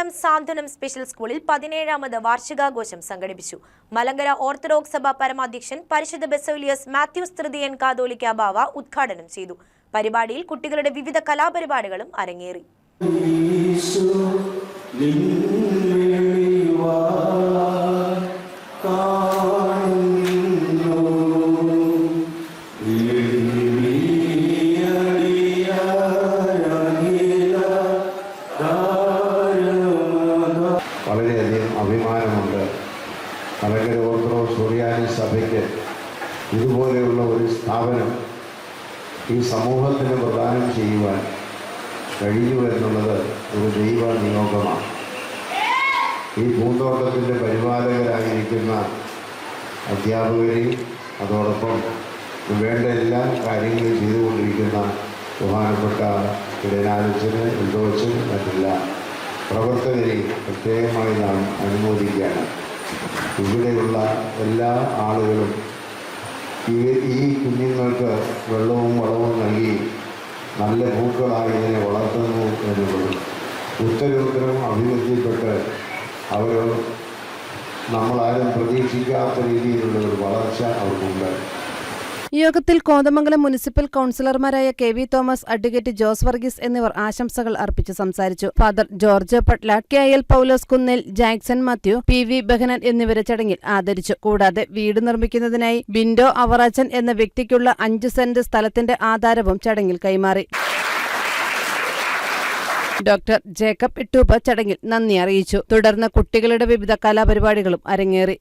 കോതമംഗലം സാന്ത്വനം special സ്കൂളിൽ പതിനേഴാമത് വാർഷികാഘോഷം സംഘടിപ്പിച്ചു. Malankara orthodox സഭ പരമാധ്യക്ഷൻ പരിശുദ്ധ ബെസോലിയസ് മാത്യൂസ് തൃതീയൻ കാതോലിക്ക ബാവ ഉദ്ഘാടനം ചെയ്തു. പരിപാടിയിൽ കുട്ടികളുടെ വിവിധ കലാപരിപാടികളും അരങ്ങേറി. അഭിമാനമുണ്ട് മലങ്കര ഓർത്തഡോക്സ് സുറിയാനി സഭയ്ക്ക് ഇതുപോലെയുള്ള ഒരു സ്ഥാപനം ഈ സമൂഹത്തിന് പ്രദാനം ചെയ്യുവാൻ കഴിഞ്ഞു എന്നുള്ളത് ഒരു ദൈവ നിയോഗമാണ്. ഈ പൂന്തോട്ടത്തിന്റെ പരിപാലകരായിരിക്കുന്ന അധ്യാപകരെയും അതോടൊപ്പം വേണ്ട എല്ലാ കാര്യങ്ങളും ചെയ്തുകൊണ്ടിരിക്കുന്ന ബഹുമാനപ്പെട്ട ഇടനാലിച്ചന് എന്തോച്ചന് മറ്റെല്ലാ പ്രവർത്തകരെയും പ്രത്യേകമായി നാം അനുമോദിക്കുകയാണ്. ഇവിടെയുള്ള എല്ലാ ആളുകളും ഈ കുഞ്ഞുങ്ങൾക്ക് വെള്ളവും വളവും നൽകി നല്ല പൂക്കളായി ഇതിനെ വളർത്തുന്നു എന്നുള്ളത്. ഉത്തരോത്തരം അഭിവൃദ്ധിപ്പെട്ട് അവർ നമ്മളാരും പ്രതീക്ഷിക്കാത്ത രീതിയിലുള്ള ഒരു വളർച്ച അവർക്കുണ്ട്. യോഗത്തിൽ Kothamangalam municipal കൌൺസിലർമാരായ K V Thomas advocate Jose Varghese എന്നിവർ ആശംസകൾ അർപ്പിച്ച് സംസാരിച്ചു. Father George Patlatt K L Paulose Kunnel Jackson Mathew P V Bahanan എന്നിവരെ ചടങ്ങിൽ ആദരിച്ചു. കൂടാതെ വീട് നിർമ്മിക്കുന്നതിനായി ബിൻഡോ അവറാച്ചൻ എന്ന വ്യക്തിക്കുള്ള അഞ്ചു സെന്റ് സ്ഥലത്തിന്റെ ആധാരവും ചടങ്ങിൽ കൈമാറി. ഡോക്ടർ ജേക്കബ് ഇട്ടൂപ്പ ചടങ്ങിൽ നന്ദി അറിയിച്ചു. തുടർന്ന് കുട്ടികളുടെ വിവിധ കലാപരിപാടികളും അരങ്ങേറി.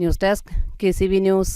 News desk K C B news